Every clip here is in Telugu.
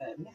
them.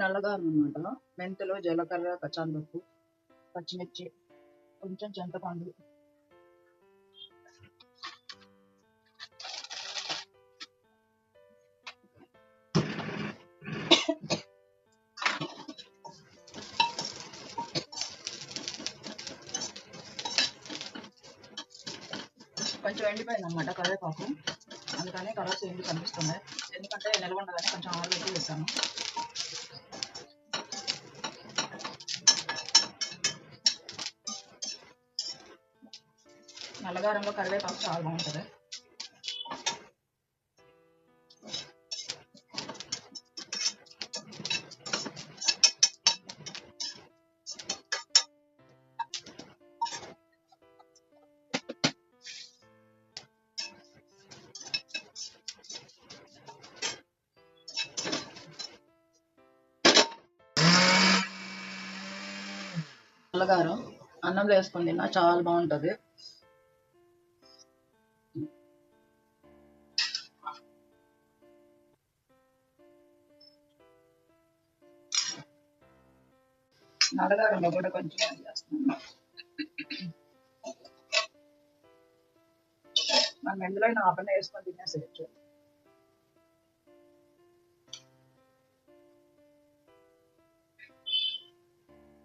నల్లగా అన్నమాట మెంతులు జీలకర్ర పచ్చాంపప్పు పచ్చిమిర్చి కొంచెం చింతపండు. కొంచెం ఎండిపోయింది అనమాట కరివేపాకు. అందుకని కలర్స్ ఎండి కనిపిస్తున్నాయి ఎందుకంటే నిల్వ ఉండదని కొంచెం ఆయిల్ పెట్టి వేసాను నల్లగారంలో కరివేపాకు చాలా బాగుంటుంది నల్లగారం అన్నంలో వేసుకొని తిన్నా చాలా బాగుంటది నల్లగారంలో కూడా కొంచెం చేస్తున్నాను. మనం ఎందులో అయినా వేసుకొని తినేసేయచ్చు.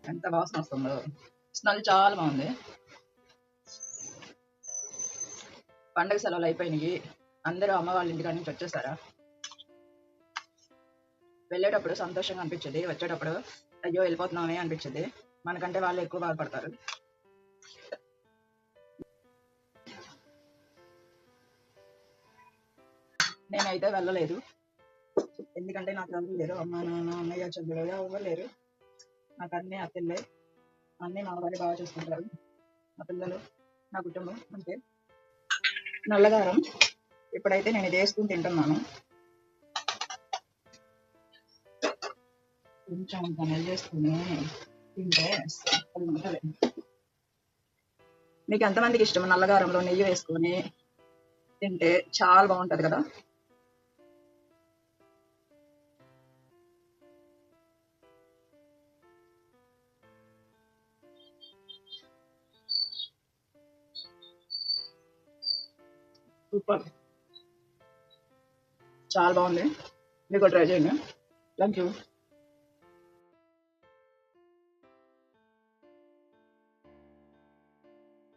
ఎంత వాసన వస్తుందో. స్మెల్ చాలా బాగుంది. పండగ సెలవులు అయిపోయినాయి. అందరూ అమ్మ వాళ్ళ ఇంటికాడ నుంచి వచ్చేసారా? వెళ్ళేటప్పుడు సంతోషంగా అనిపించింది వచ్చేటప్పుడు? అయ్యో వెళ్ళిపోతున్నామే అనిపించింది. మనకంటే వాళ్ళు ఎక్కువ బాధపడతారు. నేనైతే వెళ్ళలేదు. ఎందుకంటే నాకు అందరూ లేరు. అమ్మ నాన్న అన్నయ్య చంద్రుడు ఎవరు లేరు. నాకు అన్నీ అత్తల్లే అన్ని మా వారి బాగా చూసుకుంటారు. నా పిల్లలు నా కుటుంబం అంతే. నల్లగారం. ఇప్పుడైతే నేను ఇది వేసుకుని తింటున్నాను. కొంచెం పనులు చేసుకుని తింటే మీకు ఎంతమందికి ఇష్టం నల్లగారంలో నెయ్యి వేసుకొని తింటే చాలా బాగుంటది కదా? సూపర్ చాలా బాగుంది. మీకు ట్రై చేయండి. Thank you